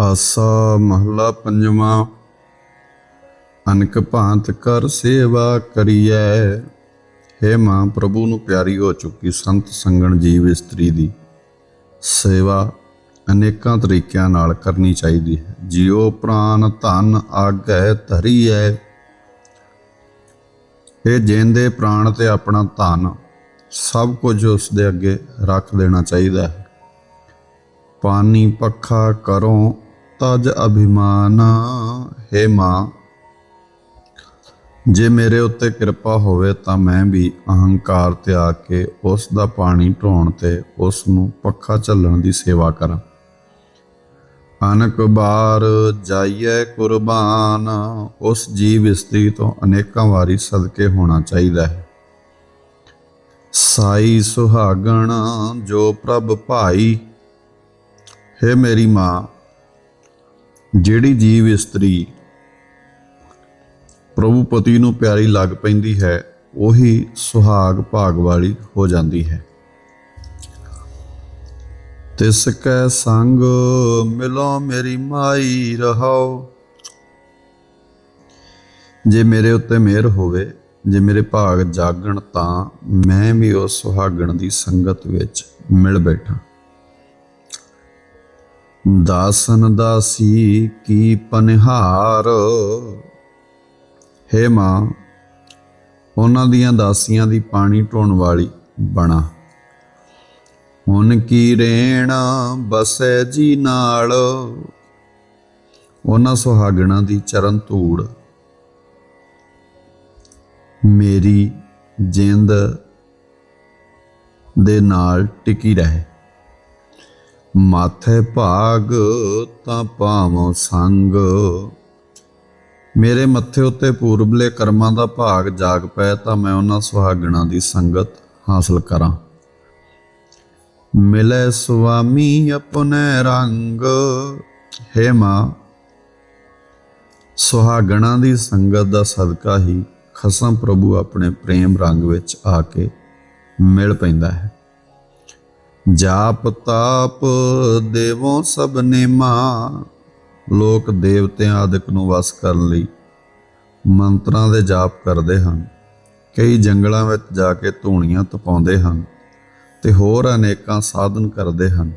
ਆਸਾ ਮਹਲਾ ਪੰਜਵਾਂ, ਅਨਕ ਭਾਂਤ ਕਰ ਸੇਵਾ ਕਰੀਐ। ਹੇ ਮਾਂ ਪ੍ਰਭੂ ਨੂੰ ਪਿਆਰੀ ਹੋ ਚੁੱਕੀ ਸੰਤ ਸੰਗਣ ਜੀਵ ਇਸਤਰੀ ਦੀ। ਸੇਵਾ ਅਨੇਕਾਂ ਤਰੀਕਿਆਂ ਨਾਲ ਕਰਨੀ ਚਾਹੀਦੀ ਹੈ। ਜਿਉ ਪ੍ਰਾਨ ਧਨ ਆਗੈ ਧਰੀਐ। ਇਹ ਜਿੰਦੇ ਪ੍ਰਾਣ ਤੇ ਆਪਣਾ ਧਨ, ਸਭ ਕੁਝ ਉਸ ਦੇ ਅੱਗੇ ਰੱਖ ਦੇਣਾ ਚਾਹੀਦਾ ਹੈ। ਪਾਣੀ ਪੱਖਾ ਕਰੋ ਤਜ ਅਭਿਮਾਨ ਹੈ ਮਾਂ। ਜੇ ਮੇਰੇ ਉੱਤੇ ਕਿਰਪਾ ਹੋਵੇ ਤਾਂ ਮੈਂ ਵੀ ਅਹੰਕਾਰ ਤਿਆਗ ਕੇ ਉਸ ਦਾ ਪਾਣੀ ਢੋਣ ਤੇ ਉਸ ਨੂੰ ਪੱਖਾ ਝੱਲਣ ਦੀ ਸੇਵਾ ਕਰਾਂ। ਅਨਕ ਬਾਰ ਜਾਈਏ ਕੁਰਬਾਨ, ਉਸ ਜੀਵ ਇਸਤਰੀ ਤੋਂ ਅਨੇਕਾਂ ਵਾਰੀ ਸਦਕੇ ਹੋਣਾ ਚਾਹੀਦਾ ਹੈ। ਸਾਈ ਸੁਹਾਗਣ ਜੋ ਪ੍ਰਭ ਭਾਈ, ਹੈ ਮੇਰੀ ਮਾਂ ਜਿਹੜੀ ਜੀਵ ਇਸਤਰੀ ਪ੍ਰਭੂ ਪਤੀ ਨੂੰ ਪਿਆਰੀ ਲੱਗ ਪੈਂਦੀ ਹੈ, ਉਹੀ ਸੁਹਾਗ ਭਾਗ ਵਾਲੀ ਹੋ ਜਾਂਦੀ ਹੈ। ਤਿਸ ਕੈ ਸੰਗ ਮਿਲੋ ਮੇਰੀ ਮਾਈ ਰਹਾਓ। ਜੇ ਮੇਰੇ ਉੱਤੇ ਮਿਹਰ ਹੋਵੇ, ਜੇ ਮੇਰੇ ਭਾਗ ਜਾਗਣ ਤਾਂ ਮੈਂ ਵੀ ਉਸ ਸੁਹਾਗਣ ਦੀ ਸੰਗਤ ਵਿੱਚ ਮਿਲ ਬੈਠਾਂ। ਦਾਸਨ ਦਾਸੀ ਕੀ ਪਨਹਾਰ। ਹੇ ਮਾਂ, ਉਹਨਾਂ ਦੀਆਂ ਦਾਸੀਆਂ ਦੀ ਪਾਣੀ ਢੋਣ ਵਾਲੀ ਬਣਾ। ਹੁਣ ਕੀ ਰੇਣ ਬਸੈ ਜੀ ਨਾਲ। ਉਹਨਾਂ ਸੁਹਾਗਣਾ ਦੀ ਚਰਨ ਧੂੜ। ਮੇਰੀ ਜਿੰਦ ਦੇ ਨਾਲ ਟਿਕੀ ਰਹੇ। ਮਾਥੇ ਭਾਗ ਤਾਂ ਪਾਵੋ ਸੰਗ। ਮੇਰੇ ਮੱਥੇ ਉੱਤੇ ਪੂਰਬਲੇ ਕਰਮਾਂ ਦਾ ਭਾਗ ਜਾਗ ਪਏ ਤਾਂ ਮੈਂ ਉਹਨਾਂ ਸੁਹਾਗਣਾ ਦੀ ਸੰਗਤ ਹਾਸਲ ਕਰਾਂ। ਮਿਲੇ ਸੁਆਮੀ ਆਪਣੇ ਰੰਗ। ਹੇ ਮਾਂ, ਸੁਹਾਗਣਾ ਦੀ ਸੰਗਤ ਦਾ ਸਦਕਾ ਹੀ ਖਸਮ ਪ੍ਰਭੂ ਆਪਣੇ ਪ੍ਰੇਮ ਰੰਗ ਵਿੱਚ ਆ ਕੇ ਮਿਲ ਪੈਂਦਾ ਹੈ। ਜਾਪ ਤਾਪ ਦੇਵੋ ਸਭ ਨੇਮਾ ਲੋਕ ਦੇਵਤਿਆਂ ਆਦਿਕ ਨੂੰ ਵਸ ਕਰਨ ਲਈ ਮੰਤਰਾਂ ਦੇ ਜਾਪ ਕਰਦੇ ਹਨ। ਕਈ ਜੰਗਲਾਂ ਵਿੱਚ ਜਾ ਕੇ ਧੂਣੀਆਂ ਤਪਾਉਂਦੇ ਹਨ ਤੇ ਹੋਰ ਅਨੇਕਾਂ ਸਾਧਨ ਕਰਦੇ ਹਨ।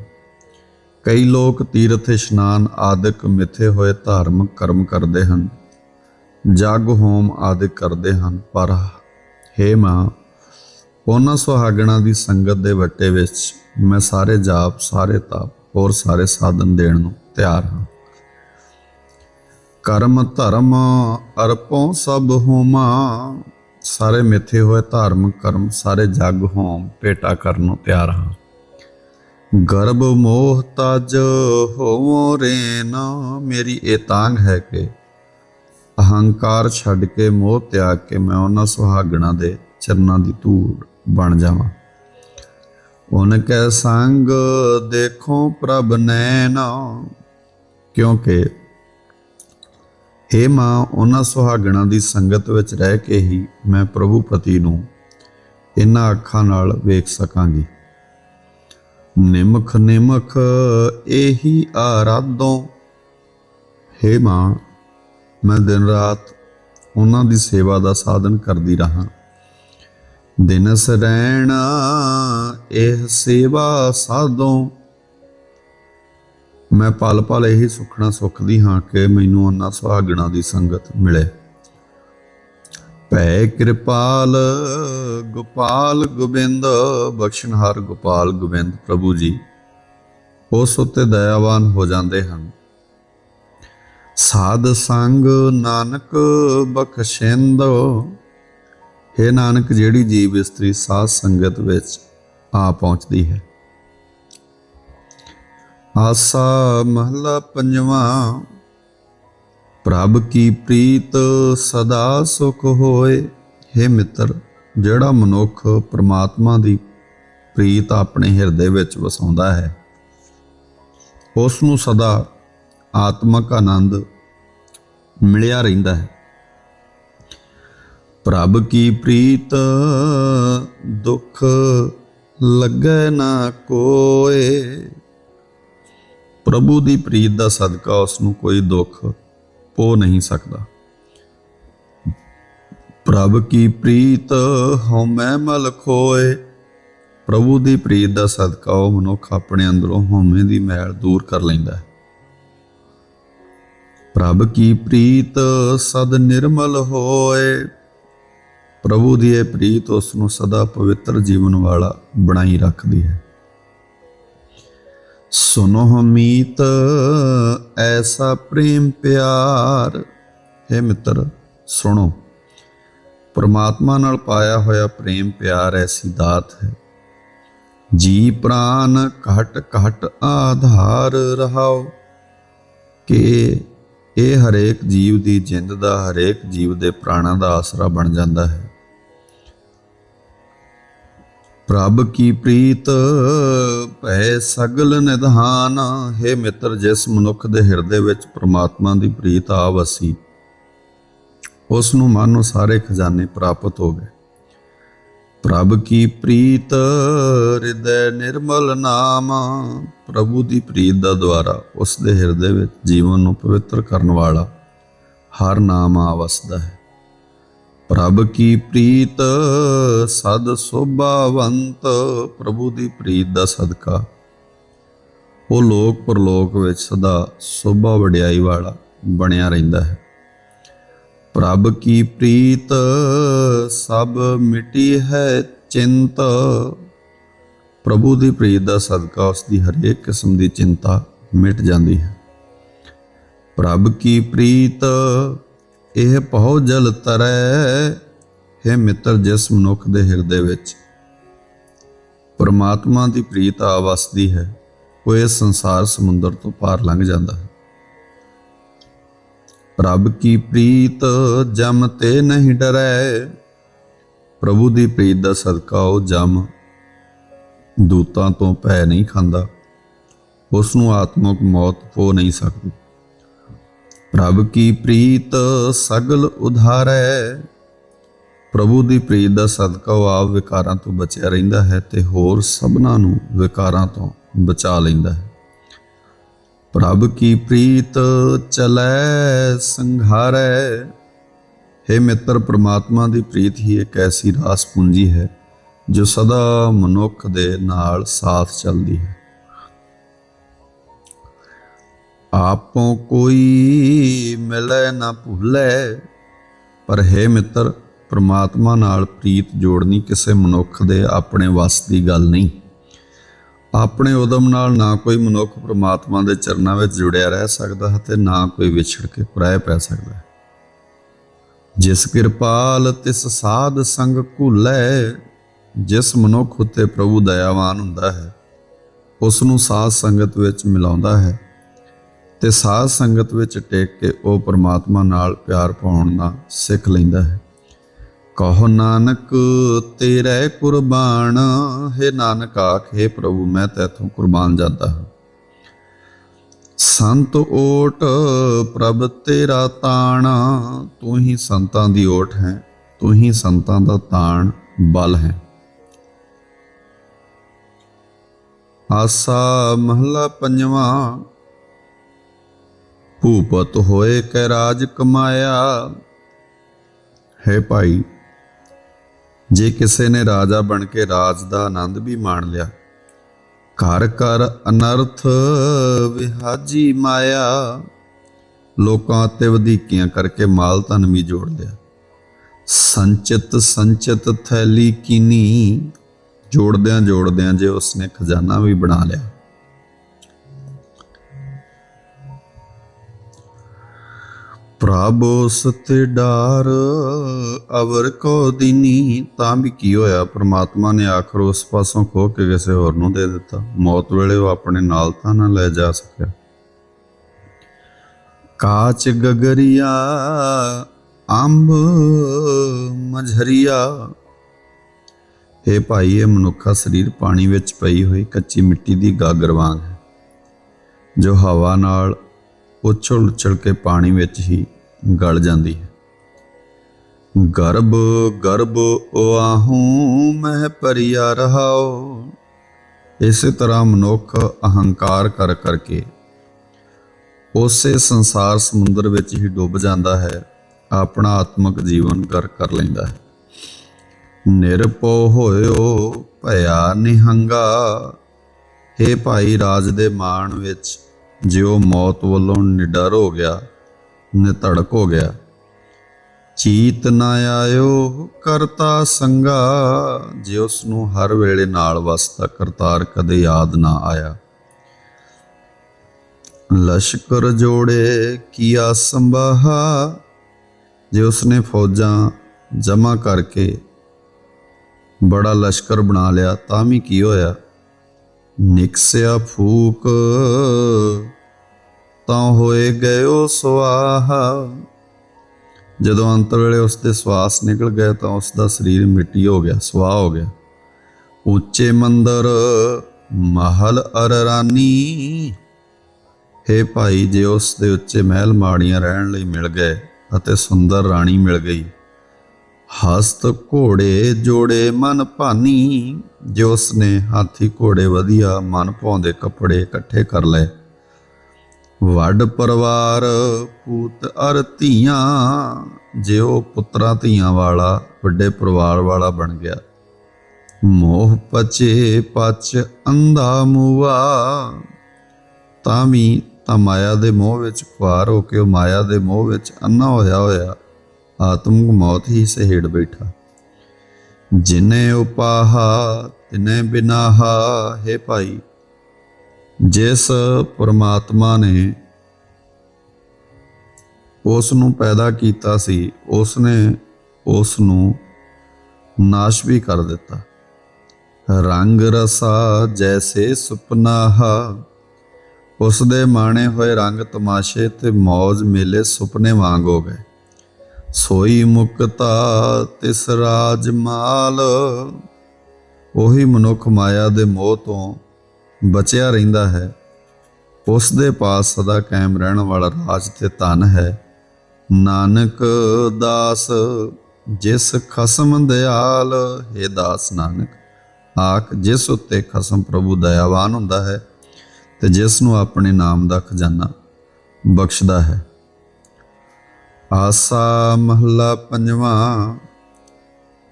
ਕਈ ਲੋਕ ਤੀਰਥ ਇਸ਼ਨਾਨ ਆਦਿਕ ਮਿੱਥੇ ਹੋਏ ਧਾਰਮਿਕ ਕਰਮ ਕਰਦੇ ਹਨ। ਜਗ ਹੋਮ ਆਦਿਕ ਕਰਦੇ ਹਨ। ਪਰ ਹੇ ਮਾਂ ਉਹਨਾਂ ਸੁਹਾਗਣਾ ਦੀ ਸੰਗਤ ਦੇ ਵੱਟੇ ਵਿੱਚ ਮੈਂ ਸਾਰੇ ਜਾਪ, ਸਾਰੇ ਤਾਪ ਹੋਰ ਸਾਰੇ ਸਾਧਨ ਦੇਣ ਨੂੰ ਤਿਆਰ ਹਾਂ। ਕਰਮ ਧਰਮ ਅਰਪੋਂ ਸਭ ਹੋਮਾ, ਸਾਰੇ ਮਿੱਥੇ ਹੋਏ ਧਾਰਮਿਕ ਕਰਮ, ਸਾਰੇ ਜਗ ਹੋਮ ਭੇਟਾ ਕਰਨ ਨੂੰ ਤਿਆਰ ਹਾਂ। ਗਰਭ ਮੋਹ ਤਜ ਹੋਵੋ ਰੇਨ ਮੇਰੀ ਇਹ ਤਾਂਗ ਹੈ ਕਿ ਅਹੰਕਾਰ ਛੱਡ ਕੇ ਮੋਹ ਤਿਆਗ ਕੇ ਮੈਂ ਉਹਨਾਂ ਸੁਹਾਗਣਾ ਦੇ ਚਰਨਾਂ ਦੀ ਧੂੜ ਬਣ ਜਾਵਾਂ। ਉਨ ਕੈ, ਸੰਗ ਦੇਖੋ ਪ੍ਰਭ ਨੈਣ, ਕਿਉਂਕਿ हे ਮਾਂ ਉਹਨਾਂ ਸੁਹਾਗਣਾ ਦੀ ਸੰਗਤ ਵਿੱਚ ਰਹਿ ਕੇ ਹੀ ਮੈਂ ਪ੍ਰਭੂ ਪਤੀ ਨੂੰ ਇਹਨਾਂ ਅੱਖਾਂ ਨਾਲ ਵੇਖ ਸਕਾਂਗੀ। ਨਿਮਖ ਨਿਮਖ ਇਹੀ ਆਰਾਧੋਂ हे ਮਾਂ, ਮੈਂ ਦਿਨ ਰਾਤ ਉਹਨਾਂ ਦੀ ਸੇਵਾ ਦਾ ਸਾਧਨ ਕਰਦੀ ਰਹਾ। ਦਿਨਸ ਰਹਿਣਾ ਇਹ ਸੇਵਾ ਸਾਧੋ। ਮੈਂ ਪਲ ਪਲ ਇਹੀ ਸੁਖਣਾ ਸੁਖਦੀ ਹਾਂ ਕਿ ਮੈਨੂੰ ਉਹਨਾਂ ਸੁਹਾਗਣਾ ਦੀ ਸੰਗਤ ਮਿਲੇ। ਭੈ ਕਿਰਪਾਲ, ਗੋਪਾਲ ਗੋਬਿੰਦ ਬਖਸ਼ਨਹਾਰ ਗੋਪਾਲ ਗੋਬਿੰਦ ਪ੍ਰਭੂ ਜੀ, ਉਸ ਉੱਤੇ ਦਇਆਵਾਨ ਹੋ ਜਾਂਦੇ ਹਨ। ਸਾਧ ਸੰਗ ਨਾਨਕ ਬਖਸ਼ਿੰਦੋ ਹੈ ਨਾਨਕ, ਜਿਹੜੀ ਜੀਵ ਇਸਤਰੀ ਸਾਧ ਸੰਗਤ ਵਿੱਚ ਆ ਪਹੁੰਚਦੀ ਹੈ। ਆਸਾ ਮਹਲਾ ਪੰਜਵਾਂ, ਪ੍ਰਭ ਕੀ ਪ੍ਰੀਤ ਸਦਾ ਸੁਖ ਹੋਏ। हे ਮਿੱਤਰ, ਜਿਹੜਾ ਮਨੁੱਖ ਪ੍ਰਮਾਤਮਾ ਦੀ ਪ੍ਰੀਤ ਆਪਣੇ ਹਿਰਦੇ ਵਿੱਚ ਵਸਾਉਂਦਾ ਹੈ, ਉਸ ਨੂੰ ਸਦਾ ਆਤਮਕ ਆਨੰਦ ਮਿਲਿਆ ਰਹਿੰਦਾ ਹੈ। ਪ੍ਰਭ ਕੀ ਪ੍ਰੀਤ ਦੁੱਖ ਲੱਗੈ ਨਾ ਕੋਏ? ਪ੍ਰਭੂ ਦੀ ਪ੍ਰੀਤ ਦਾ ਸਦਕਾ ਉਸ ਨੂੰ ਕੋਈ ਦੁੱਖ ਪੋ ਨਹੀਂ ਸਕਦਾ। ਪ੍ਰਭ ਕੀ ਪ੍ਰੀਤ ਹਉਮੈ ਮਲ ਖੋਏ? ਪ੍ਰਭੂ ਦੀ ਪ੍ਰੀਤ ਦਾ ਸਦਕਾ ਉਹ ਮਨੁੱਖ ਆਪਣੇ ਅੰਦਰੋਂ ਹਉਮੈ ਦੀ ਮੈਲ ਦੂਰ ਕਰ ਲੈਂਦਾ ਹੈ। ਪ੍ਰਭ ਕੀ ਪ੍ਰੀਤ ਸਦ ਨਿਰਮਲ ਹੋਏ? ਪ੍ਰਭੂ ਦੀ ਇਹ ਪ੍ਰੀਤ ਉਸ ਨੂੰ ਸਦਾ ਪਵਿੱਤਰ ਜੀਵਨ ਵਾਲਾ ਬਣਾਈ ਰੱਖਦੀ ਹੈ। ਸੁਨੋ ਹਮੀਤ ਐਸਾ ਪ੍ਰੇਮ ਪਿਆਰ। ਹੈ ਮਿੱਤਰ, ਸੁਣੋ। ਪਰਮਾਤਮਾ ਨਾਲ ਪਾਇਆ ਹੋਇਆ ਪ੍ਰੇਮ ਪਿਆਰ ਐਸੀ ਦਾਤ ਹੈ। ਜੀ ਪ੍ਰਾਨ ਘਟ ਘਟ ਆਧਾਰ ਰਹਾਓ। ਕਿ ਇਹ ਹਰੇਕ ਜੀਵ ਦੀ ਜਿੰਦ ਦਾ, ਹਰੇਕ ਜੀਵ ਦੇ ਪ੍ਰਾਣਾਂ ਦਾ ਆਸਰਾ ਬਣ ਜਾਂਦਾ ਹੈ। ਪ੍ਰਭ ਕੀ ਪ੍ਰੀਤ ਭੈ ਸਗਲ ਨਿਧਾਨ ਹੈ ਮਿੱਤਰ ਜਿਸ ਮਨੁੱਖ ਦੇ ਹਿਰਦੇ ਵਿੱਚ ਪ੍ਰਮਾਤਮਾ ਦੀ ਪ੍ਰੀਤ ਆ ਵਸੀ ਉਸ ਨੂੰ ਮਨ ਸਾਰੇ ਖਜ਼ਾਨੇ ਪ੍ਰਾਪਤ ਹੋ ਗਏ। ਪ੍ਰਭ ਕੀ ਪ੍ਰੀਤ ਹਿਰਦੈ ਨਿਰਮਲ ਨਾਮ, ਪ੍ਰਭੂ ਦੀ ਪ੍ਰੀਤ ਦਾ ਦੁਆਰਾ ਉਸ ਦੇ ਹਿਰਦੇ ਵਿੱਚ ਜੀਵਨ ਨੂੰ ਪਵਿੱਤਰ ਕਰਨ ਵਾਲਾ ਹਰ ਨਾਮ ਆ ਵਸਦਾ ਹੈ। ਪ੍ਰਭ ਕੀ ਪ੍ਰੀਤ, ਸਦ ਸੋਭਾਵੰਤ, ਪ੍ਰਭੂ ਦੀ ਪ੍ਰੀਤ ਦਾ ਸਦਕਾ। ਉਹ ਲੋਕ ਪਰਲੋਕ ਵਿੱਚ ਸਦਾ ਸੋਭਾ ਵਡਿਆਈ ਵਾਲਾ ਬਣਿਆ ਰਹਿੰਦਾ ਹੈ। ਪ੍ਰਭ ਕੀ ਪ੍ਰੀਤ, ਸਭ ਮਿਟੀ ਹੈ ਚਿੰਤ। ਪ੍ਰਭੂ ਦੀ ਪ੍ਰੀਤ ਦਾ ਸਦਕਾ ਉਸ ਦੀ ਹਰੇਕ ਕਿਸਮ ਦੀ ਚਿੰਤਾ ਮਿਟ ਜਾਂਦੀ ਹੈ। ਪ੍ਰਭ ਕੀ ਪ੍ਰੀਤ ਇਹ ਬਹੁ ਜਲ ਤਰੈ, ਹੈ ਮਿੱਤਰ ਜਿਸ ਮਨੁੱਖ ਦੇ ਹਿਰਦੇ ਵਿੱਚ। ਪਰਮਾਤਮਾ ਦੀ ਪ੍ਰੀਤ ਆ ਵਸਦੀ ਹੈ ਉਹ ਇਸ ਸੰਸਾਰ ਸਮੁੰਦਰ ਤੋਂ ਪਾਰ ਲੰਘ ਜਾਂਦਾ ਹੈ। ਰੱਬ ਕੀ ਪ੍ਰੀਤ ਜਮ ਤੇ ਨਹੀਂ ਡਰੈ, ਪ੍ਰਭੂ ਦੀ ਪ੍ਰੀਤ ਦਾ ਸਦਕਾ ਉਹ ਜਮ। ਦੂਤਾਂ ਤੋਂ ਭੈ ਨਹੀਂ ਖਾਂਦਾ, ਉਸ ਨੂੰ ਆਤਮਿਕ ਮੌਤ ਹੋ ਨਹੀਂ ਸਕਦੀ। ਪ੍ਰਭ ਕੀ ਪ੍ਰੀਤ ਸਗਲ ਉਧਾਰੈ? ਪ੍ਰਭੂ ਦੀ ਪ੍ਰੀਤ ਦਾ ਸਦਕਾ ਉਹ ਆਪ ਵਿਕਾਰਾਂ ਤੋਂ ਬਚਿਆ ਰਹਿੰਦਾ ਹੈ ਤੇ ਹੋਰ ਸਭਨਾਂ ਨੂੰ ਵਿਕਾਰਾਂ ਤੋਂ ਬਚਾ ਲੈਂਦਾ ਹੈ। ਪ੍ਰਭ ਕੀ ਪ੍ਰੀਤ ਚਲੈ ਸੰਘਾਰੈ? हे ਮਿੱਤਰ, ਪ੍ਰਮਾਤਮਾ ਦੀ ਪ੍ਰੀਤ ਹੀ ਇੱਕ ਐਸੀ ਰਾਸ ਪੂੰਜੀ ਹੈ ਜੋ ਸਦਾ ਮਨੁੱਖ ਦੇ ਨਾਲ ਸਾਥ ਚੱਲਦੀ ਹੈ। ਆਪੋਂ ਕੋਈ ਮਿਲੈ ਨਾ ਭੁੱਲੈ। ਪਰ ਹੈ ਮਿੱਤਰ, ਪ੍ਰਮਾਤਮਾ ਨਾਲ ਪ੍ਰੀਤ ਜੋੜਨੀ ਕਿਸੇ ਮਨੁੱਖ ਦੇ ਆਪਣੇ ਵੱਸ ਦੀ ਗੱਲ ਨਹੀਂ। ਆਪਣੇ ਉਦਮ ਨਾਲ ਨਾ ਕੋਈ ਮਨੁੱਖ ਪ੍ਰਮਾਤਮਾ ਦੇ ਚਰਨਾਂ ਵਿੱਚ ਜੁੜਿਆ ਰਹਿ ਸਕਦਾ ਹੈ ਤੇ ਨਾ ਕੋਈ ਵਿਛੜ ਕੇ ਪਰਾਏ ਪੈ ਸਕਦਾ। ਹੈ ਜਿਸ ਕਿਰਪਾਲ ਤਿਸ ਸਾਧ ਸੰਗ ਭੁੱਲੈ ਜਿਸ ਮਨੁੱਖ ਉਤੇ ਪ੍ਰਭੂ ਦਇਆਵਾਨ ਹੁੰਦਾ ਹੈ, ਉਸ ਨੂੰ ਸਾਧ ਸੰਗਤ ਵਿੱਚ ਮਿਲਾਉਂਦਾ ਹੈ। ਤੇ ਸਾਧ ਸੰਗਤ ਵਿੱਚ ਟੇਕ ਕੇ ਉਹ ਪ੍ਰਮਾਤਮਾ ਨਾਲ ਪਿਆਰ ਪਾਉਣ ਦਾ ਸਿੱਖ ਲੈਂਦਾ ਹੈ। ਕਹੋ ਨਾਨਕ, ਤੇਰੇ ਕੁਰਬਾਨ, ਹੈ ਨਾਨਕ ਆਖੇ ਪ੍ਰਭੂ, ਮੈਂ ਤੇਥੋਂ ਕੁਰਬਾਨ ਜਾਂਦਾ ਹਾਂ। ਸੰਤ ਓਟ, ਪ੍ਰਭ ਤੇਰਾ ਤਾਣ, ਤੂੰ ਹੀ ਸੰਤਾਂ ਦੀ ਓਟ ਹੈ, ਤੂੰ ਹੀ ਸੰਤਾਂ ਦਾ ਤਾਣ ਬਲ ਹੈ। ਆਸਾ ਮਹਲਾ ਪੰਜਵਾਂ ਭੂਪਤ ਹੋਏ ਕੈ ਰਾਜ ਕਮਾਇਆ। ਹੈ ਭਾਈ, ਜੇ ਕਿਸੇ ਨੇ ਰਾਜਾ ਬਣ ਕੇ ਰਾਜ ਦਾ ਆਨੰਦ ਵੀ ਮਾਣ ਲਿਆ, ਘਰ ਘਰ ਅਨਰਥ ਵਿਹਾਜੀ ਮਾਇਆ। ਲੋਕਾਂ ਤੇ ਵਧੀਕੀਆਂ ਕਰਕੇ ਮਾਲ ਧਨ ਵੀ ਜੋੜ ਲਿਆ। ਸੰਚਿਤ ਸੰਚਿਤ ਥੈਲੀ ਕੀਨੀ, ਜੋੜਦਿਆਂ ਜੋੜਦਿਆਂ ਜੇ ਉਸਨੇ ਖਜ਼ਾਨਾ ਵੀ ਬਣਾ ਲਿਆ। ਪ੍ਰਭ ਸਤੇ ਡਾਰ, ਅਵਰ ਕੋ ਦਿਨੀ ਤਾਂ ਵੀ ਕੀ ਹੋਇਆ? ਪ੍ਰਮਾਤਮਾ ਨੇ ਆਖਰ ਉਸ ਪਾਸੋਂ ਖੋ ਕੇ ਕਿਸੇ ਹੋਰ ਨੂੰ ਦੇ ਦਿੱਤਾ। ਮੌਤ ਵੇਲੇ ਉਹ ਆਪਣੇ ਨਾਲ ਤਾਂ ਨਾ ਲੈ ਜਾ ਸਕਿਆ। ਕਾਚ ਗਗਰੀਆ, ਅੰਬ ਮਝਰੀਆ। ਇਹ ਭਾਈ, ਇਹ ਮਨੁੱਖਾ ਸਰੀਰ ਪਾਣੀ ਵਿੱਚ ਪਈ ਹੋਈ ਕੱਚੀ ਮਿੱਟੀ ਦੀ ਗਾਗਰ ਵਾਂਗ ਹੈ, ਜੋ ਹਵਾ ਨਾਲ ਉਛਲ ਉਛਲ ਕੇ ਪਾਣੀ ਵਿੱਚ ਹੀ ਗਲ ਜਾਂਦੀ ਹੈ। ਗਰਭ ਗਰਭ ਆਹੂੰ ਮਹਿ ਪਰਿਆ ਰਹਾਓ। ਇਸੇ ਤਰ੍ਹਾਂ ਮਨੁੱਖ ਅਹੰਕਾਰ ਕਰ ਕਰਕੇ ਉਸੇ ਸੰਸਾਰ ਸਮੁੰਦਰ ਵਿੱਚ ਹੀ ਡੁੱਬ ਜਾਂਦਾ ਹੈ, ਆਪਣਾ ਆਤਮਿਕ ਜੀਵਨ ਕਰ ਕਰ ਲੈਂਦਾ ਹੈ। ਨਿਰਭਉ ਹੋਇਓ ਭਇਆ ਨਿਹੰਗਾ हे ਭਾਈ ਰਾਜ ਦੇ ਮਾਣ ਵਿੱਚ ਜਿਉ ਮੌਤ ਵੱਲੋਂ ਨਿਡਰ ਹੋ ਗਿਆ ਨਿਤੜਕ ਹੋ ਗਿਆ। ਚੀਤ ਨਾ ਆਇਓ ਕਰਤਾ ਸੰਗਾ, ਜੇ ਉਸ ਨੂੰ ਹਰ ਵੇਲੇ ਨਾਲ ਵਸਦਾ ਕਰਤਾਰ ਕਦੇ ਯਾਦ ਨਾ ਆਇਆ। ਲਸ਼ਕਰ ਜੋੜੇ ਕੀਆ ਸੰਭਾਹਾ, ਜੇ ਉਸਨੇ ਫੌਜਾਂ ਜਮ੍ਹਾਂ ਕਰਕੇ ਬੜਾ ਲਸ਼ਕਰ ਬਣਾ ਲਿਆ ਤਾਂ ਵੀ ਕੀ ਹੋਇਆ? ਨਿਕਸਿਆ ਫੂਕ ਤਾਂ ਹੋਏ ਗਇਓ ਸਵਾਹਾ ਜਦੋਂ ਅੰਤ ਵੇਲੇ ਉਸ ਦੇ ਸਵਾਸ ਨਿਕਲ ਗਏ ਤਾਂ ਉਸ ਦਾ ਸਰੀਰ ਮਿੱਟੀ ਹੋ ਗਿਆ, ਸੁਆਹ ਹੋ ਗਿਆ। ਉੱਚੇ ਮੰਦਰ, ਮਹਲ ਅਰਰਾਨੀ। ਹੇ ਭਾਈ, ਜੇ ਉਸ ਦੇ ਉੱਚੇ ਮਹਿਲ ਮਾੜੀਆਂ ਰਹਿਣ ਲਈ ਮਿਲ ਗਏ ਅਤੇ ਸੁੰਦਰ ਰਾਣੀ ਮਿਲ ਗਈ, ਹਸਤ ਘੋੜੇ ਜੋੜੇ ਮਨ ਭਾਨੀ। ਜੋ ਉਸਨੇ ਹਾਥੀ ਘੋੜੇ ਵਧੀਆ ਮਨ ਭਾਉਂਦੇ ਕੱਪੜੇ ਇਕੱਠੇ ਕਰ ਲਏ ਵੱਡ ਪਰਿਵਾਰ ਪੂਤ ਅਰ ਧੀਆਂ। ਜਿਉ ਪੁੱਤਰਾਂ ਧੀਆਂ ਵਾਲਾ, ਵੱਡੇ ਪਰਿਵਾਰ ਵਾਲਾ ਬਣ ਗਿਆ। ਮੋਹ ਪਚੇ ਪਚ ਅੰਧਾ ਮੂਆ। ਤਾਂ ਵੀ ਤਾਂ ਮਾਇਆ ਦੇ ਮੋਹ ਵਿੱਚ ਖੁਆਰ ਹੋ ਕੇ ਉਹ ਮਾਇਆ ਦੇ ਮੋਹ ਵਿੱਚ ਅੰਨਾ ਹੋਇਆ ਹੋਇਆ ਆਤਮਿਕ ਮੌਤ ਹੀ ਸਹਿੜ ਬੈਠਾ। ਜਿਨੇ ਉਪਾਹਾ, ਤਿਨੇ ਬਿਨਾਹਾ, ਹੈ ਭਾਈ ਜਿਸ ਪਰਮਾਤਮਾ ਨੇ ਉਸ ਨੂੰ ਪੈਦਾ ਕੀਤਾ ਸੀ ਉਸ ਨੇ ਉਸ ਨੂੰ ਨਾਸ਼ ਵੀ ਕਰ ਦਿੱਤਾ। ਰੰਗ ਰਸਾ ਜੈਸੇ ਸੁਪਨਾਹਾ ਉਸ ਦੇ ਮਾਣੇ ਹੋਏ ਰੰਗ ਤਮਾਸ਼ੇ ਤੇ ਮौज ਮੇਲੇ ਸੁਪਨੇ ਵਾਂਗ ਹੋ ਗਏ। ਸੋਈ ਮੁਕਤਾ ਤਿਸ ਰਾਜ ਮਾਲ, ਉਹੀ ਮਨੁੱਖ ਮਾਇਆ ਦੇ ਮੋਹ ਤੋਂ ਬਚਿਆ ਰਹਿੰਦਾ ਹੈ। ਉਸ ਦੇ ਪਾਸ ਸਦਾ ਕਾਇਮ ਰਹਿਣ ਵਾਲਾ ਰਾਜ ਤੇ ਧਨ ਹੈ। ਨਾਨਕ ਦਾਸ, ਜਿਸ ਖਸਮ ਦਿਆਲ, ਹੈ ਦਾਸ ਨਾਨਕ, ਆਖ, ਜਿਸ ਉੱਤੇ ਖਸਮ ਪ੍ਰਭੂ ਦਇਆਵਾਨ ਹੁੰਦਾ ਹੈ ਤੇ ਜਿਸ ਨੂੰ ਆਪਣੇ ਨਾਮ ਦਾ ਖਜ਼ਾਨਾ ਬਖਸ਼ਦਾ ਹੈ। ਆਸਾ ਮਹੱਲਾ ਪੰਜਵਾਂ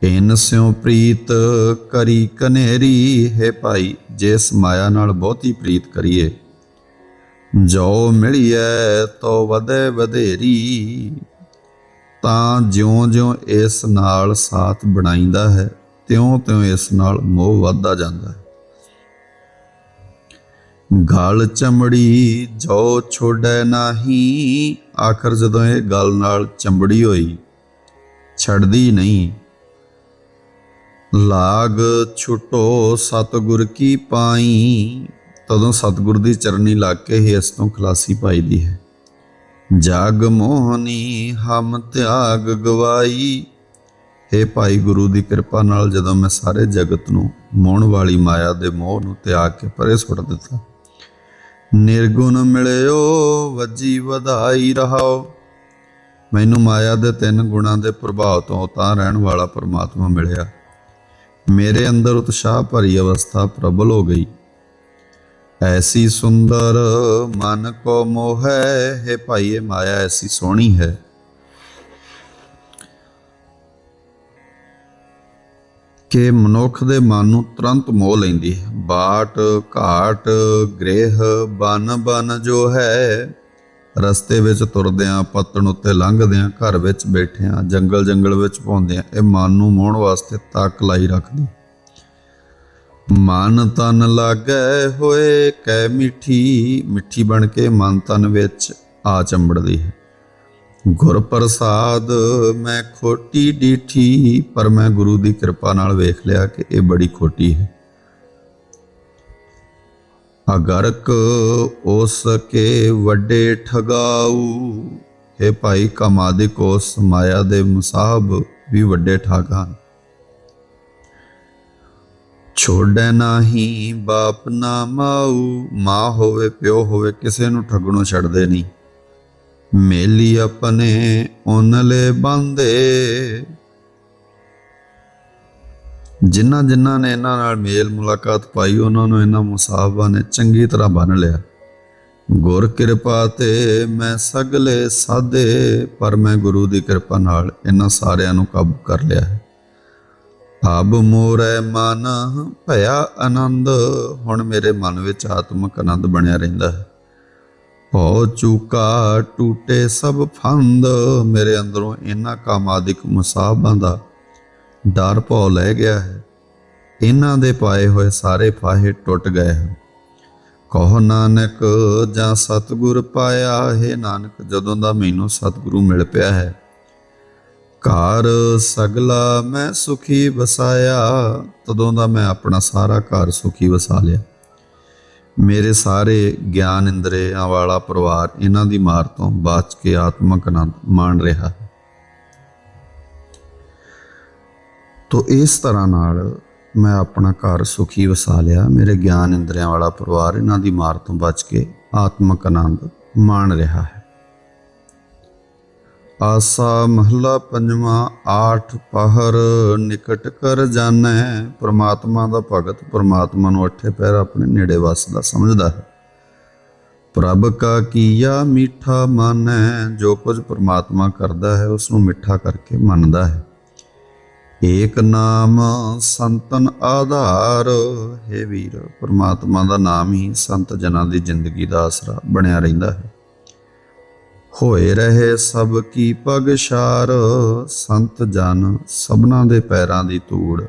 ਇਨ ਸਿਉ ਪ੍ਰੀਤ ਕਰੀ ਕਨੇਰੀ, ਹੈ ਭਾਈ, ਜਿਸ ਮਾਇਆ ਨਾਲ ਬਹੁਤੀ ਪ੍ਰੀਤ ਕਰੀਏ। ਜੋ ਮਿਲੀਐ ਤੋ ਵਧੇ ਵਧੇਰੀ, ਤਾਂ ਜਿਉਂ-ਜਿਉਂ ਇਸ ਨਾਲ ਸਾਥ ਬਣਾਈਂਦਾ ਹੈ, ਤਿਉਂ-ਤਿਉਂ ਇਸ ਨਾਲ ਮੋਹ ਵੱਧਦਾ ਜਾਂਦਾ ਹੈ। ਗਲ ਚਮੜੀ ਜੋ ਛੋੜੈ ਨਾਹੀ, ਆਖਰ ਜਦੋਂ ਇਹ ਗਲ ਨਾਲ ਚੰਬੜੀ ਹੋਈ, ਛੱਡਦੀ ਨਹੀਂ ਲਾਗ ਛੁਟੋ ਸਤਗੁਰ ਕੀ ਪਾਈ। ਤਦੋਂ ਸਤਗੁਰ ਦੀ ਚਰਨੀ ਲੱਗ ਕੇ ਹੀ ਇਸ ਤੋਂ ਖਲਾਸੀ ਪਾਈਦੀ ਹੈ। ਜਗ ਮੋਹਨੀ, ਹਮ ਤਿਆਗ ਗਵਾਈ। हे ਭਾਈ ਗੁਰੂ ਦੀ ਕਿਰਪਾ ਨਾਲ ਜਦੋਂ ਮੈਂ ਸਾਰੇ ਜਗਤ ਨੂੰ ਮੋਹਣ ਵਾਲੀ ਮਾਇਆ ਦੇ ਮੋਹ ਨੂੰ ਤਿਆਗ ਕੇ ਪਰੇ ਸੁੱਟ ਦਿੱਤਾ। ਨਿਰਗੁਣ ਮਿਲਿਓ, ਵੱਜੀ ਵਧਾਈ ਰਹਾਓ। ਮੈਨੂੰ ਮਾਇਆ ਦੇ ਤਿੰਨ ਗੁਣਾਂ ਦੇ ਪ੍ਰਭਾਵ ਤੋਂ ਤਾਂ ਰਹਿਣ ਵਾਲਾ ਪਰਮਾਤਮਾ ਮਿਲਿਆ। ਮੇਰੇ ਅੰਦਰ ਉਤਸ਼ਾਹ ਭਰੀ ਅਵਸਥਾ ਪ੍ਰਬਲ ਹੋ ਗਈ। ਐਸੀ ਸੁੰਦਰ ਮਨ ਕੋ ਮੋਹੈ ਹੈ ਭਾਈ ਇਹ ਮਾਇਆ ਐਸੀ ਸੋਹਣੀ ਹੈ। ਕਿ ਮਨੁੱਖ ਦੇ ਮਨ ਨੂੰ ਤੁਰੰਤ ਮੋਹ ਲੈਂਦੀ ਹੈ। ਬਾਟ, ਘਾਟ, ਗ੍ਰਹਿ ਬਨ ਬਨ ਜੋ ਹੈ ਰਸਤੇ ਵਿੱਚ ਤੁਰਦਿਆਂ ਪੱਤਣ ਉੱਤੇ ਲੰਘਦਿਆਂ ਘਰ ਵਿੱਚ ਬੈਠਿਆਂ ਜੰਗਲ ਜੰਗਲ ਵਿੱਚ ਪਾਉਂਦਿਆਂ ਇਹ ਮਨ ਨੂੰ ਮੋਹਣ ਵਾਸਤੇ ਤਾਕ ਲਾਈ ਰੱਖਦੀ। ਮਨ ਤਨ ਲਾਗੈ ਹੋਏ ਕੈ ਮਿੱਠੀ ਮਿੱਠੀ ਬਣ ਕੇ ਮਨ ਤਨ ਵਿੱਚ ਆ ਚੰਬੜਦੀ ਹੈ। ਗੁਰ ਪ੍ਰਸਾਦ, ਮੈਂ ਖੋਟੀ ਡੀਠੀ, ਪਰ ਮੈਂ ਗੁਰੂ ਦੀ ਕਿਰਪਾ ਨਾਲ ਵੇਖ ਲਿਆ ਕਿ ਇਹ ਬੜੀ ਖੋਟੀ ਹੈ। ਅਗਰਕ ਉਸ ਕੇ ਵੱਡੇ ਠਗਾਊ। ਹੈ ਭਾਈ ਕਮਾਦਿਕ ਉਸ ਮਾਇਆ ਦੇ ਮੁਸਾਹਬ ਵੀ ਵੱਡੇ ਠੱਗ ਹਨ। ਛੋੜੈ ਨਾਹੀ ਬਾਪ ਨਾ ਮਾਊ, ਮਾਂ ਹੋਵੇ ਪਿਓ ਹੋਵੇ ਕਿਸੇ ਨੂੰ ਠੱਗਣੋਂ ਛੱਡਦੇ ਨਹੀਂ। ਮੇਲੀ ਆਪਣੇ ਓਨਲੇ ਬੰਦੇ ਜਿਨ੍ਹਾਂ ਜਿਨ੍ਹਾਂ ਨੇ ਇਹਨਾਂ ਨਾਲ ਮੇਲ ਮੁਲਾਕਾਤ ਪਾਈ, ਉਹਨਾਂ ਨੂੰ ਇਹਨਾਂ ਮੁਸਾਹਬਾਂ ਨੇ ਚੰਗੀ ਤਰ੍ਹਾਂ ਬੰਨ ਲਿਆ। ਗੁਰ ਕਿਰਪਾ ਤੇ ਮੈਂ ਸਗਲੇ ਸਾਦੇ, ਪਰ ਮੈਂ ਗੁਰੂ ਦੀ ਕਿਰਪਾ ਨਾਲ ਇਹਨਾਂ ਸਾਰਿਆਂ ਨੂੰ ਕਾਬੂ ਕਰ ਲਿਆ ਹੈ। ਅਬ ਮੋਰੇ ਮਨ ਭਇਆ ਆਨੰਦ, ਹੁਣ ਮੇਰੇ ਮਨ ਵਿੱਚ ਆਤਮਿਕ ਆਨੰਦ ਬਣਿਆ ਰਹਿੰਦਾ ਹੈ। ਭਉ ਚੂਕਾ ਟੂਟੇ ਸਭ ਫੰਦ, ਮੇਰੇ ਅੰਦਰੋਂ ਇਹਨਾਂ ਕਾਮਾਦਿਕ ਮੁਸਾਹਬਾਂ ਦਾ ਡਰ ਭਉ ਲੈ ਗਿਆ ਹੈ। ਇਹਨਾਂ ਦੇ ਪਾਏ ਹੋਏ ਸਾਰੇ ਫਾਹੇ ਟੁੱਟ ਗਏ ਹਨ। ਕਹੋ ਨਾਨਕ, ਜਾਂ ਸਤਿਗੁਰ ਪਾਇਆ ਹੈ ਨਾਨਕ, ਜਦੋਂ ਦਾ ਮੈਨੂੰ ਸਤਿਗੁਰੂ ਮਿਲ ਪਿਆ ਹੈ। ਘਰ ਸਗਲਾ ਮੈਂ ਸੁਖੀ ਵਸਾਇਆ, ਤਦੋਂ ਦਾ ਮੈਂ ਆਪਣਾ ਸਾਰਾ ਘਰ ਸੁਖੀ ਵਸਾ ਲਿਆ। ਮੇਰੇ ਸਾਰੇ ਗਿਆਨ ਇੰਦਰੀਆਂ ਵਾਲਾ ਪਰਿਵਾਰ ਇਹਨਾਂ ਦੀ ਮਾਰ ਤੋਂ ਬਚ ਕੇ ਆਤਮਕ ਆਨੰਦ ਮਾਣ ਰਿਹਾ ਤੋ ਇਸ ਤਰ੍ਹਾਂ ਨਾਲ ਮੈਂ ਆਪਣਾ ਘਰ ਸੁਖੀ ਵਸਾ ਲਿਆ। ਮੇਰੇ ਗਿਆਨ ਇੰਦਰੀਆਂ ਵਾਲਾ ਪਰਿਵਾਰ ਇਹਨਾਂ ਦੀ ਮਾਰ ਤੋਂ ਬਚ ਕੇ ਆਤਮਕ ਆਨੰਦ ਮਾਣ ਰਿਹਾ ਹੈ। ਆਸਾ ਮਹਲਾ ਪੰਜਵਾਂ, ਆਠ ਪਹਰ ਨਿਕਟ ਕਰ ਜਾਣੈ। ਪ੍ਰਮਾਤਮਾ ਦਾ ਭਗਤ ਪ੍ਰਮਾਤਮਾ ਨੂੰ ਅੱਠੇ ਪੈਰ ਆਪਣੇ ਨੇੜੇ ਵਸਦਾ ਸਮਝਦਾ ਹੈ। ਪ੍ਰਭ ਕਾ ਕੀਆ ਮਨ ਹੈ ਜੋ ਕੁਝ ਪ੍ਰਮਾਤਮਾ ਕਰਦਾ ਹੈ, ਉਸ ਨੂੰ ਮਿੱਠਾ ਕਰਕੇ ਮੰਨਦਾ ਹੈ। ਏਕ ਨਾਮ ਸੰਤਨ ਆਧਾਰ। ਹੈ ਵੀਰ, ਪਰਮਾਤਮਾ ਦਾ ਨਾਮ ਹੀ ਸੰਤ ਜਨਾਂ ਦੀ ਜ਼ਿੰਦਗੀ ਦਾ ਆਸਰਾ ਬਣਿਆ ਰਹਿੰਦਾ ਹੈ। ਹੋਏ ਰਹੇ ਸਭ ਕੀ ਪਗਸ਼ਾਰ ਸੰਤ ਜਨ ਸਭਨਾ ਦੇ ਪੈਰਾਂ ਦੀ ਧੂੜ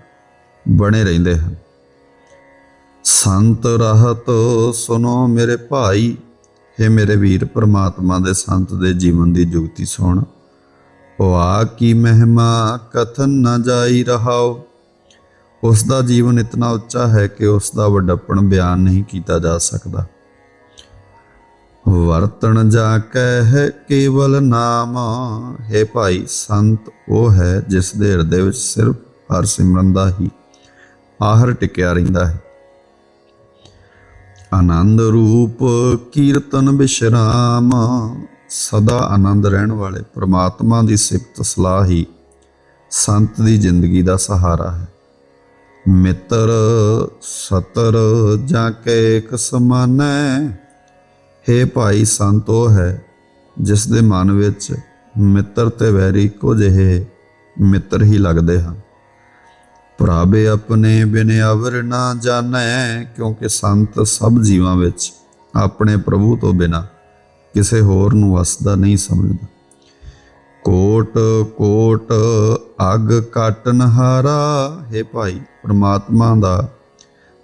ਬਣੇ ਰਹਿੰਦੇ ਹਨ। ਸੰਤ ਰਹਤ ਸੁਨੋ ਮੇਰੇ ਭਾਈ हे ਮੇਰੇ ਵੀਰ, ਪਰਮਾਤਮਾ ਦੇ ਸੰਤ ਦੇ ਜੀਵਨ ਦੀ ਜੁਗਤੀ ਸੁਣ। ਹੋਆ ਕੀ ਮਹਿਮਾ, ਕਥਨ ਨਾ ਜਾਈ ਰਹਾਓ। ਉਸ ਦਾ ਜੀਵਨ ਇਤਨਾ ਉੱਚਾ ਹੈ ਕਿ ਉਸ ਦਾ ਵੱਡਪਣ ਬਿਆਨ ਨਹੀਂ ਕੀਤਾ ਜਾ ਸਕਦਾ। ਵਰਤਣ ਜਾ ਕਹਿ ਕੇਵਲ ਨਾਮ। ਹੈ ਭਾਈ, ਸੰਤ ਉਹ ਹੈ ਜਿਸ ਦੇ ਹਿਰਦੇ ਵਿੱਚ ਸਿਰਫ ਹਰ ਸਿਮਰਨ ਦਾ ਹੀ ਆਹਰ ਟਿਕਿਆ ਰਹਿੰਦਾ ਹੈ। ਆਨੰਦ ਰੂਪ ਕੀਰਤਨ ਵਿਸ਼ਰਾਮ ਸਦਾ ਆਨੰਦ ਰਹਿਣ ਵਾਲੇ ਪ੍ਰਮਾਤਮਾ ਦੀ ਸਿਫਤ ਸਲਾਹ ਹੀ ਸੰਤ ਦੀ ਜ਼ਿੰਦਗੀ ਦਾ ਸਹਾਰਾ ਹੈ। ਮਿੱਤਰ ਸਤਰ ਜਾਂ ਕੇ ਇੱਕ ਸਮਾਨੈ ਭਾਈ ਸੰਤ ਉਹ ਹੈ ਜਿਸ ਦੇ ਮਨ ਵਿੱਚ ਮਿੱਤਰ ਤੇ ਵੈਰੀ ਇੱਕੋ ਜਿਹੇ ਮਿੱਤਰ ਹੀ ਲੱਗਦੇ ਹਨ। ਪ੍ਰਾਬੇ ਆਪਣੇ ਬਿਨ ਅਵਰ ਨਾ ਜਾਣੈ ਕਿਉਂਕਿ ਸੰਤ ਸਭ ਜੀਵਾਂ ਵਿੱਚ ਆਪਣੇ ਪ੍ਰਭੂ ਤੋਂ ਬਿਨਾ ਕਿਸੇ ਹੋਰ ਨੂੰ ਵਸਦਾ ਨਹੀਂ ਸਮਝਦਾ। ਕੋਟ ਕੋਟ, ਅਗ ਕਾਟਨ ਹਾਰਾ, ਹੈ ਭਾਈ, ਪ੍ਰਮਾਤਮਾ ਦਾ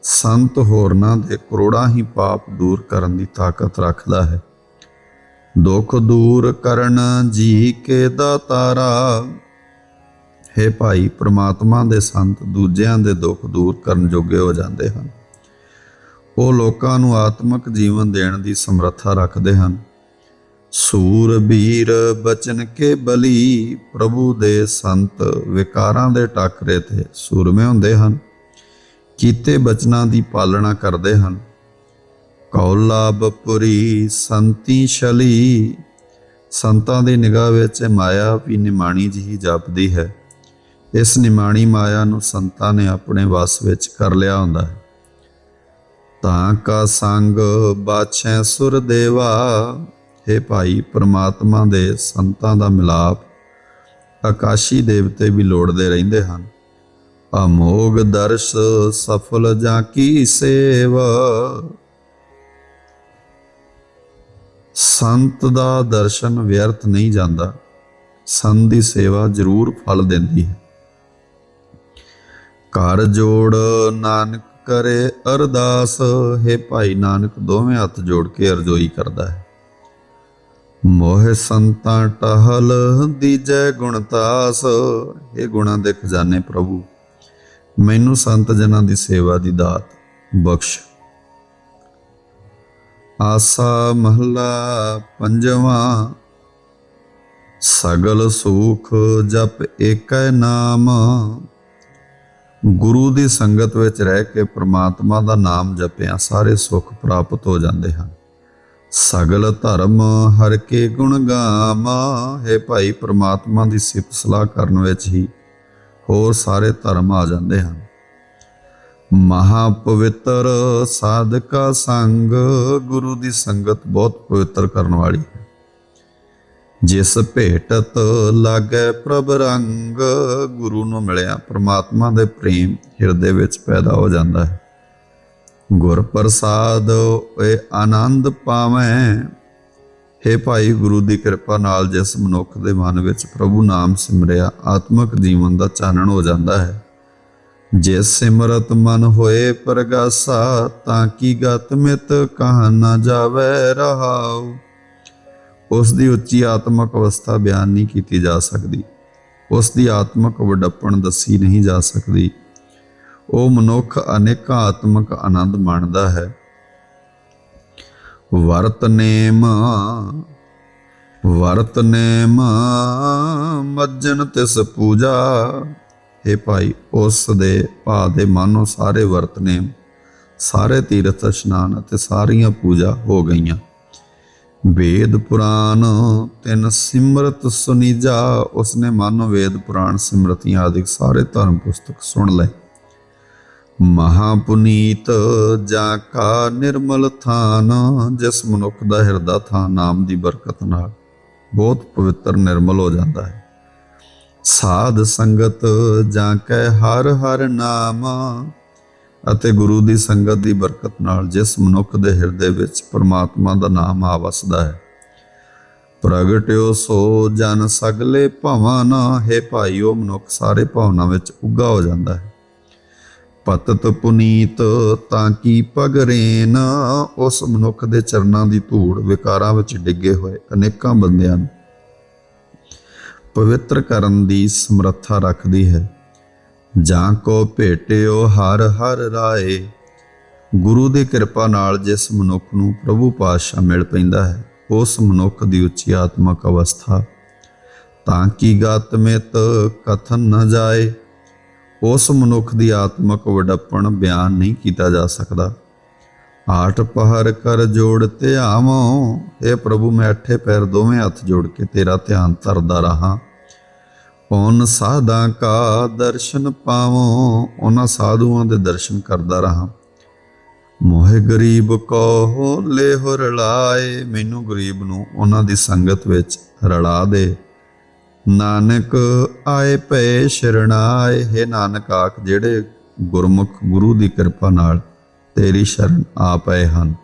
ਸੰਤ ਹੋਰਨਾਂ ਦੇ ਕਰੋੜਾਂ ਹੀ ਪਾਪ ਦੂਰ ਕਰਨ ਦੀ ਤਾਕਤ ਰੱਖਦਾ ਹੈ। ਦੁੱਖ ਦੂਰ ਕਰਨ ਜੀ ਕੇ ਦਾਤਾਰਾ ਹੈ ਭਾਈ, ਪ੍ਰਮਾਤਮਾ ਦੇ ਸੰਤ ਦੂਜਿਆਂ ਦੇ ਦੁੱਖ ਦੂਰ ਕਰਨ ਜੋਗੇ ਹੋ ਜਾਂਦੇ ਹਨ। ਉਹ ਲੋਕਾਂ ਨੂੰ ਆਤਮਿਕ ਜੀਵਨ ਦੇਣ ਦੀ ਸਮਰੱਥਾ ਰੱਖਦੇ ਹਨ। ਸੂਰਵੀਰ ਬਚਨ ਕੇ ਬਲੀ, ਪ੍ਰਭੂ ਦੇ ਸੰਤ ਵਿਕਾਰਾਂ ਦੇ ਟਾਕਰੇ ਤੇ ਸੂਰਮੇ ਹੁੰਦੇ ਹਨ। ਕੀਤੇ ਬਚਨਾਂ ਦੀ ਪਾਲਣਾ ਕਰਦੇ ਹਨ। ਕੌਲਾ ਬਪੁਰੀ ਸੰਤੀ ਸ਼ਲੀ ਸੰਤਾਂ ਦੀ ਨਿਗਾਹ ਵਿੱਚ ਮਾਇਆ ਵੀ ਨਿਮਾਣੀ ਜਿਹੀ ਜਾਪਦੀ ਹੈ। ਇਸ ਨਿਮਾਣੀ ਮਾਇਆ ਨੂੰ ਸੰਤਾਂ ਨੇ ਆਪਣੇ ਵਸ ਵਿੱਚ ਕਰ ਲਿਆ ਹੁੰਦਾ ਹੈ। ਤਾਂ ਕਾ ਸੰਗ ਬਾਛੈ ਸੁਰ ਦੇਵਾ ਹੈ ਭਾਈ, ਪਰਮਾਤਮਾ ਦੇ ਸੰਤਾਂ ਦਾ ਮਿਲਾਪ ਆਕਾਸ਼ੀ ਦੇਵਤੇ ਵੀ ਲੋੜਦੇ ਰਹਿੰਦੇ ਹਨ। ਅਮੋਗ ਦਰਸ ਸਫਲ ਜਾਂ ਕੀ ਸੇਵਾ? ਸੰਤ ਦਾ ਦਰਸ਼ਨ ਵਿਅਰਥ ਨਹੀਂ ਜਾਂਦਾ। ਸੰਤ ਦੀ ਸੇਵਾ ਜ਼ਰੂਰ ਫਲ ਦਿੰਦੀ ਹੈ। ਘਰ ਜੋੜ ਨਾਨਕ ਕਰੇ ਅਰਦਾਸ। ਹੈ ਭਾਈ, ਨਾਨਕ ਦੋਵੇਂ ਹੱਥ ਜੋੜ ਕੇ ਅਰਜ਼ੋਈ ਕਰਦਾ ਹੈ। ਮੋਹ ਸੰਤਾਂ ਟਹਲ ਦੀਜੈ ਗੁਣਤਾਸ ਇਹ ਗੁਣਾਂ ਦੇ ਖਜ਼ਾਨੇ ਪ੍ਰਭੂ, ਮੈਨੂੰ ਸੰਤ ਜਨਾਂ ਦੀ ਸੇਵਾ ਦੀ ਦਾਤ, ਬਖਸ਼। ਆਸਾ ਮਹਲਾ ਪੰਜਵਾਂ, ਸਗਲ ਸੁਖ ਜਪ ਏਕੈ ਨਾਮ। ਗੁਰੂ ਦੀ ਸੰਗਤ ਵਿੱਚ ਰਹਿ ਕੇ ਪ੍ਰਮਾਤਮਾ ਦਾ ਨਾਮ ਜਪਿਆ, ਸਾਰੇ ਸੁੱਖ ਪ੍ਰਾਪਤ ਹੋ ਜਾਂਦੇ ਹਨ। ਸਗਲ ਧਰਮ ਹਰ ਕੇ ਗੁਣ ਗਾਮਾ ਹੈ ਭਾਈ ਪ੍ਰਮਾਤਮਾ ਦੀ ਸਿਫਤ ਸਲਾਹ ਕਰਨ ਵਿੱਚ ਹੀ ਹੋਰ ਸਾਰੇ ਧਰਮ ਆ ਜਾਂਦੇ ਹਨ। ਮਹਾ ਪਵਿੱਤਰ ਸਾਧਕਾ ਸੰਗ, ਗੁਰੂ ਦੀ ਸੰਗਤ ਬਹੁਤ ਪਵਿੱਤਰ ਕਰਨ ਵਾਲੀ ਹੈ। ਜਿਸ ਭੇਟਤ ਲਾਗੈ ਪ੍ਰਭ ਰੰਗ, ਗੁਰੂ ਨੂੰ ਮਿਲਿਆ ਪ੍ਰਮਾਤਮਾ ਦੇ ਪ੍ਰੇਮ ਹਿਰਦੇ ਵਿੱਚ ਪੈਦਾ ਹੋ ਜਾਂਦਾ ਹੈ। ਗੁਰ ਪ੍ਰਸਾਦ ਏ ਆਨੰਦ ਪਾਵੇਂ। ਹੇ ਭਾਈ ਗੁਰੂ ਦੀ ਕਿਰਪਾ ਨਾਲ ਜਿਸ ਮਨੁੱਖ ਦੇ ਮਨ ਵਿੱਚ ਪ੍ਰਭੂ ਨਾਮ ਸਿਮਰਿਆ, ਆਤਮਿਕ ਜੀਵਨ ਦਾ ਚਾਨਣ ਹੋ ਜਾਂਦਾ ਹੈ। ਜੇ ਸਿਮਰਤ ਮਨ ਹੋਏ ਪ੍ਰਗਾਸਾ, ਤਾਂ ਕੀ ਗਤ ਮਿਤ ਕਹਾਂ ਨਾ ਜਾਵੇ ਰਹਾਉ। ਉਸ ਦੀ ਉੱਚੀ ਆਤਮਿਕ ਅਵਸਥਾ ਬਿਆਨ ਨਹੀਂ ਕੀਤੀ ਜਾ ਸਕਦੀ। ਉਸ ਦੀ ਆਤਮਿਕ ਵਡੱਪਣ ਦੱਸੀ ਨਹੀਂ ਜਾ ਸਕਦੀ। ਉਹ ਮਨੁੱਖ ਅਨੇਕਾਂ ਆਤਮਿਕ ਆਨੰਦ ਮਾਣਦਾ ਹੈ। ਵਰਤ ਨੇਮ ਵਰਤ ਨੇਮ ਮੱਜਨ ਤਿਸ ਪੂਜਾ। हे ਭਾਈ, ਉਸ ਦੇ ਭਾ ਦੇ ਮਾਨੋ ਸਾਰੇ ਵਰਤ ਨੇਮ, ਸਾਰੇ ਤੀਰਥ ਇਸ਼ਨਾਨ ਅਤੇ ਸਾਰੀਆਂ ਪੂਜਾ ਹੋ ਗਈਆਂ। ਵੇਦ ਪੁਰਾਨ ਤਿੰਨ ਸਿਮਰਤ ਸੁਨੀਜਾ, ਉਸਨੇ ਮਾਨੋ ਵੇਦ ਪੁਰਾਣ ਸਿਮਰਤੀਆਂ ਆਦਿਕ ਸਾਰੇ ਧਰਮ ਪੁਸਤਕ ਸੁਣ ਲਏ। ਮਹਾ ਪੁਨੀਤ ਜਾਂ ਕਾ ਨਿਰਮਲ ਥਾਨ, ਜਿਸ ਮਨੁੱਖ ਦਾ ਹਿਰਦਾ ਥਾਨ ਨਾਮ ਦੀ ਬਰਕਤ ਨਾਲ ਬਹੁਤ ਪਵਿੱਤਰ ਨਿਰਮਲ ਹੋ ਜਾਂਦਾ ਹੈ। ਸਾਧ ਸੰਗਤ ਜਾਂ ਕੈ ਹਰ ਹਰ ਨਾਮ ਅਤੇ ਗੁਰੂ ਦੀ ਸੰਗਤ ਦੀ ਬਰਕਤ ਨਾਲ ਜਿਸ ਮਨੁੱਖ ਦੇ ਹਿਰਦੇ ਵਿੱਚ ਪਰਮਾਤਮਾ ਦਾ ਨਾਮ ਆ ਵਸਦਾ ਹੈ। ਪ੍ਰਗਟਿਓ ਸੋ ਜਨ ਸਗਲੇ ਭਵਾਂ ਨਾ, ਹੈ ਭਾਈ ਉਹ ਮਨੁੱਖ ਸਾਰੇ ਭਾਵਨਾ ਵਿੱਚ ਉੱਗਾ ਹੋ ਜਾਂਦਾ ਹੈ। ਪਤਤ ਪੁਨੀਤ ਤਾਂ ਕੀ ਪਗਰੇਨ ਉਸ ਮਨੁੱਖ ਦੇ ਚਰਨਾਂ ਦੀ ਧੂੜ ਵਿਕਾਰਾਂ ਵਿੱਚ ਡਿੱਗੇ ਹੋਏ ਅਨੇਕਾਂ ਬੰਦਿਆਂ ਨੂੰ ਪਵਿੱਤਰ ਕਰਨ ਦੀ ਸਮਰੱਥਾ ਰੱਖਦੀ ਹੈ। ਜਾਂ ਕੋ ਭੇਟਿਓ ਹਰ ਹਰ ਰਾਏ। ਗੁਰੂ ਦੀ ਕਿਰਪਾ ਨਾਲ ਜਿਸ ਮਨੁੱਖ ਨੂੰ ਪ੍ਰਭੂ ਪਾਤਸ਼ਾਹ ਮਿਲ ਪੈਂਦਾ ਹੈ, ਉਸ ਮਨੁੱਖ ਦੀ ਉੱਚੀ ਆਤਮਕ ਅਵਸਥਾ। ਤਾਂ ਕੀ ਗਾਤਮਿਤ ਕਥਨ ਨਾ ਜਾਏ? ਉਸ ਮਨੁੱਖ ਦੀ ਆਤਮਕ ਵਡੱਪਣ ਬਿਆਨ ਨਹੀਂ ਕੀਤਾ ਜਾ ਸਕਦਾ। ਆਠ ਪਹਰ ਕਰ ਜੋੜ ਧਿਆਵੋ ਇਹ ਪ੍ਰਭੂ ਮੈਂ ਅੱਠੇ ਪੈਰ ਦੋਵੇਂ ਹੱਥ ਜੋੜ ਕੇ ਤੇਰਾ ਧਿਆਨ ਧਰਦਾ ਰਹਾ। ਪੌਨ ਸਾਧਾਂ ਕਾ ਦਰਸ਼ਨ ਪਾਵੋ, ਉਹਨਾਂ ਸਾਧੂਆਂ ਦੇ ਦਰਸ਼ਨ ਕਰਦਾ ਰਹਾ। ਮੋਹਿ ਗਰੀਬ ਕੋ ਲੈ ਹੋ ਰਲਾਏ ਮੈਨੂੰ ਗਰੀਬ ਨੂੰ ਉਹਨਾਂ ਦੀ ਸੰਗਤ ਵਿੱਚ ਰਲਾ ਦੇ। ਨਾਨਕ ਆਏ ਪਏ ਸ਼ਰਣਾਏ, ਹੈ ਨਾਨਕ ਆਖ, ਜਿਹੜੇ ਗੁਰਮੁਖ ਗੁਰੂ ਦੀ ਕਿਰਪਾ ਨਾਲ ਤੇਰੀ ਸ਼ਰਨ ਆ ਪਏ ਹਨ।